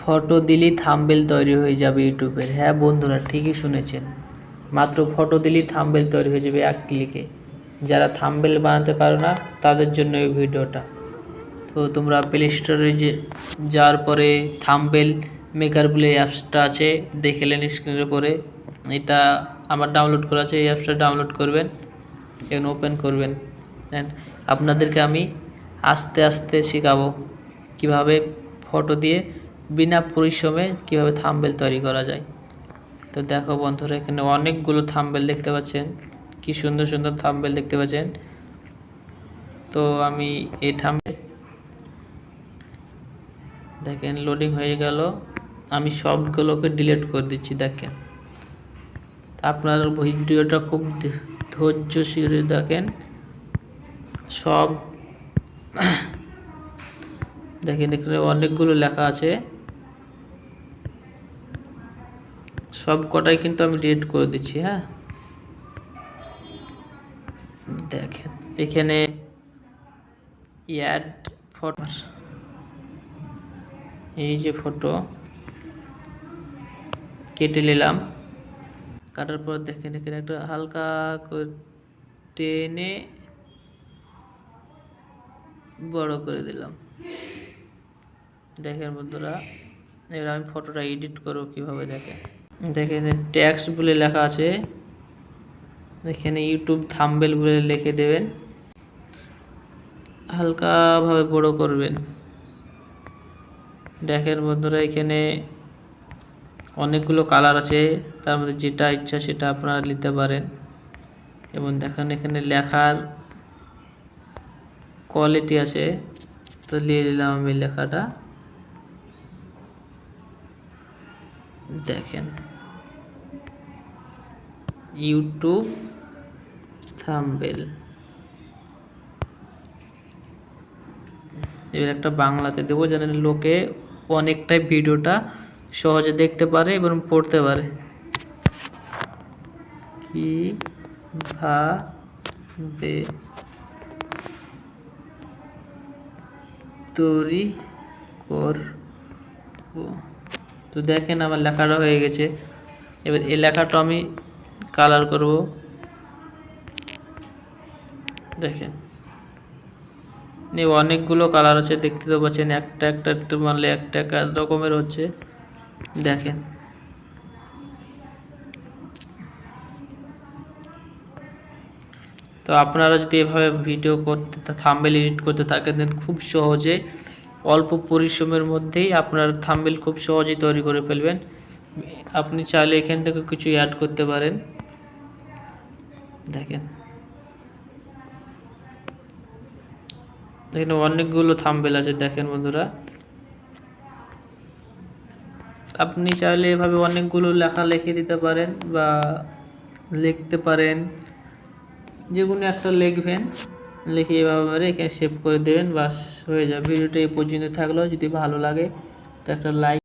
Photo দিলেই thumbnail তৈরি হয়ে যাবে ইউটিউবের। হ্যাঁ বন্ধুরা, ঠিকই শুনেছেন। মাত্র ফটো দিলেই থাম্বেল তৈরি হয়ে যাবে এক ক্লিকে যারা থাম্বেল বানাতে পারো না, তাদের জন্য এই ভিডিওটা। তো তোমরা প্লে স্টোরে যে যাওয়ার পরে থাম্বেল মেকার বলে অ্যাপসটা আছে দেখেলেন স্ক্রিনের উপরে। এটা আমার ডাউনলোড করা আছে, এই অ্যাপসটা ডাউনলোড করবেন এবং ওপেন করবেন। দেন আপনাদেরকে আমি আস্তে আস্তে শেখাবো। কীভাবে ফটো দিয়ে বিনা পরিশ্রমে কীভাবে থাম্বেল তৈরি করা যায়? তো দেখো বন্ধুরা, এখানে অনেকগুলো থাম্বেল দেখতে পাচ্ছেন। কি সুন্দর সুন্দর থাম্বেল দেখতে পাচ্ছেন। তো আমি এই থাম্বেল দেখেন লোডিং হয়ে গেল। আমি সবগুলোকে ডিলিট করে দিচ্ছি, দেখেন। আপনার ভিডিওটা খুব ধৈর্য শিরে দেখেন। সব, দেখেন এখানে অনেকগুলো লেখা আছে। সব কটাই কিন্তু আমি ডিলিট করে দিচ্ছি হ্যাঁ? দেখেন, এখানে অ্যাড ফটো এই যে ফটো কেটে নিলাম। কাটার পর দেখেন, এখানে একটা হালকা করে টেনে বড় করে দিলাম। দেখেন বন্ধুরা, এবার আমি ফটোটা এডিট করব কীভাবে দেখেন। দেখেন ট্যাক্স বলে লেখা আছে। এখানে ইউটিউব থাম্বেল বলে লিখে দেবেন। হালকাভাবে বড় করবেন। দেখেন বন্ধুরা, এখানে অনেকগুলো কালার আছে। তার মধ্যে যেটা ইচ্ছা সেটা আপনারা নিতে পারেন। এবং দেখেন, এখানে লেখার কোয়ালিটি আছে। তো নিয়ে নিলাম আমি লেখাটা। দেখেন। YouTube thumbnail. এবার একটা বাংলাতে দেবো যেন লোকে অনেকটাই ভিডিওটা সহজে দেখতে পারে এবং পড়তে পারে। কি ভাবে তৈরি করব? তো দেখেন আমার লেখাটা হয়ে গেছে। এবার এই লেখাটা আমি কালার করব। দেখেন। এই অনেকগুলো কালার আছে দেখতে তো পাচ্ছেন, একটা একটা মারলে একটা একটা রকমের হচ্ছে। দেখেন। তো আপনারা যদি এভাবে ভিডিও করতে, থাম্বেল এডিট করতে থাকেন then খুব সহজে, অল্প পরিশ্রমের মধ্যেই আপনার থাম্বেল খুব সহজেই তৈরি করে ফেলবেন। আপনি চাইলে এখান থেকে কিছু অ্যাড করতে পারেন। দেখেন। অনেকগুলো থাম্বেল আছে, দেখেন বন্ধুরা। আপনি চাইলে এভাবে অনেকগুলো লেখা লিখে দিতে পারেন বা লিখতে পারেন। যে কোনো একটা লিখবেন, লিখে এভাবে এখানে সেভ করে দেবেন, বাস হয়ে যাবে। ভিডিওটা এই পর্যন্ত থাকল। যদি ভালো লাগে, তো একটা লাইক